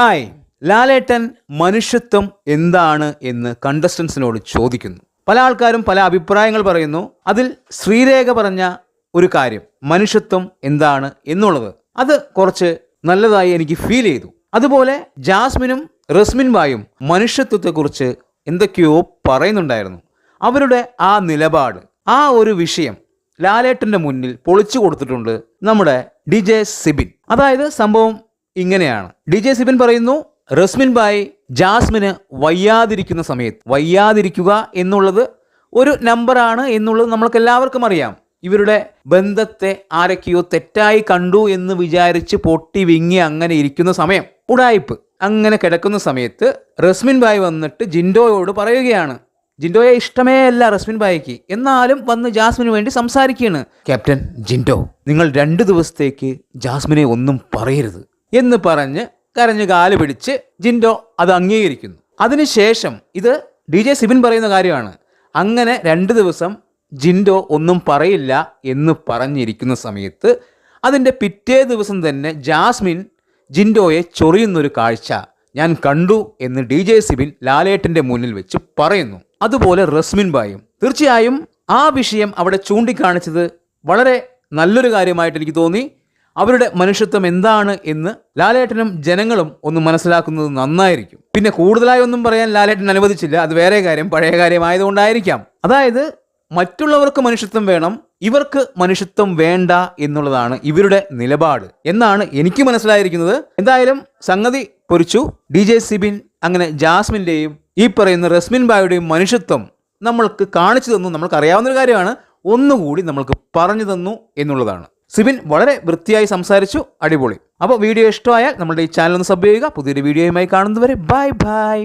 Hi ലാലേട്ടൻ മനുഷ്യത്വം എന്താണ് എന്ന് കണ്ടസ്റ്റൻസിനോട് ചോദിക്കുന്നു. പല ആൾക്കാരും പല അഭിപ്രായങ്ങൾ പറയുന്നു. അതിൽ ശ്രീരേഖ പറഞ്ഞ ഒരു കാര്യം മനുഷ്യത്വം എന്താണ് എന്നുള്ളത്. അത് കുറച്ച് നല്ലതായി എനിക്ക് ഫീൽ ചെയ്തു. അതുപോലെ ജാസ്മിനും റസ്മിൻ ബായും മനുഷ്യത്വത്തെക്കുറിച്ച് എന്തൊക്കെയോ പറയുന്നുണ്ടായിരുന്നു. അവരുടെ ആ നിലപാട് ആ ഒരു വിഷയം ലാലേട്ടന്റെ മുന്നിൽ പൊളിച്ചു കൊടുത്തിട്ടുണ്ട് നമ്മുടെ ഡി ജെ സിബിൻ. അതായത് സംഭവം ഇങ്ങനെയാണ്. ഡി ജെ സിബിൻ പറയുന്നു റസ്മിൻ ബായ് ജാസ്മിന് വയ്യാതിരിക്കുന്ന സമയത്ത് വയ്യാതിരിക്കുക എന്നുള്ളത് ഒരു നമ്പറാണ് എന്നുള്ളത് നമ്മൾക്ക് എല്ലാവർക്കും അറിയാം. ഇവരുടെ ബന്ധത്തെ ആരൊക്കെയോ തെറ്റായി കണ്ടു എന്ന് വിചാരിച്ച് പൊട്ടി വിങ്ങി അങ്ങനെ ഇരിക്കുന്ന സമയം ഉടായ്പ്. അങ്ങനെ കിടക്കുന്ന സമയത്ത് റസ്മിൻ ബായ് വന്നിട്ട് ജിൻഡോയോട് പറയുകയാണ് ജിൻഡോയെ ഇഷ്ടമേ അല്ല റസ്മിൻ ബായിക്ക് എന്നാലും വന്ന് ജാസ്മിന് വേണ്ടി സംസാരിക്കുകയാണ്. ക്യാപ്റ്റൻ ജിൻഡോ നിങ്ങൾ രണ്ട് ദിവസത്തേക്ക് ജാസ്മിനെ ഒന്നും പറയരുത്. എന്ന് പറഞ്ഞ് കരഞ്ഞ് കാൽ പിടിച്ച് ജിൻഡോ അത് അംഗീകരിക്കുന്നു. അതിനുശേഷം ഇത് ഡി ജെ സിബിൻ പറയുന്ന കാര്യമാണ്. അങ്ങനെ രണ്ട് ദിവസം ജിൻഡോ ഒന്നും പറയില്ല എന്ന് പറഞ്ഞിരിക്കുന്ന സമയത്ത് അതിന്റെ പിറ്റേ ദിവസം തന്നെ ജാസ്മിൻ ജിൻഡോയെ ചൊറിയുന്നൊരു കാഴ്ച ഞാൻ കണ്ടു എന്ന് ഡി ജെ സിബിൻ ലാലേട്ടന്റെ മുന്നിൽ വെച്ച് പറയുന്നു. അതുപോലെ റസ്മിൻ ബായും. തീർച്ചയായും ആ വിഷയം അവിടെ ചൂണ്ടിക്കാണിച്ചത് വളരെ നല്ലൊരു കാര്യമായിട്ട് എനിക്ക് തോന്നി. അവരുടെ മനുഷ്യത്വം എന്താണ് എന്ന് ലാലേട്ടനും ജനങ്ങളും ഒന്ന് മനസ്സിലാക്കുന്നത് നന്നായിരിക്കും. പിന്നെ കൂടുതലായി ഒന്നും പറയാൻ ലാലേട്ടൻ അനുവദിച്ചില്ല. അത് വേറെ കാര്യം. പഴയ കാര്യമായതുകൊണ്ടായിരിക്കാം. അതായത് മറ്റുള്ളവർക്ക് മനുഷ്യത്വം വേണം ഇവർക്ക് മനുഷ്യത്വം വേണ്ട എന്നുള്ളതാണ് ഇവരുടെ നിലപാട് എന്നാണ് എനിക്ക് മനസ്സിലായിരിക്കുന്നത്. എന്തായാലും സംഗതി പൊരിച്ചു. ഡി ജെ സിബിൻ അങ്ങനെ ജാസ്മിന്റെയും ഈ പറയുന്ന റസ്മിൻ ബായുടെയും മനുഷ്യത്വം നമ്മൾക്ക് കാണിച്ചു തന്നു. നമ്മൾക്ക് അറിയാവുന്ന ഒരു കാര്യമാണ്. ഒന്നുകൂടി നമ്മൾക്ക് പറഞ്ഞു തന്നു എന്നുള്ളതാണ്. സിബിൻ വളരെ വൃത്തിയായി സംസാരിച്ചു. അടിപൊളി. അപ്പോൾ വീഡിയോ ഇഷ്ടമായാൽ നമ്മുടെ ഈ ചാനൽ ഒന്ന് സബ് ചെയ്യുക. പുതിയൊരു വീഡിയോയുമായി കാണുന്നതുവരെ ബൈ ബൈ.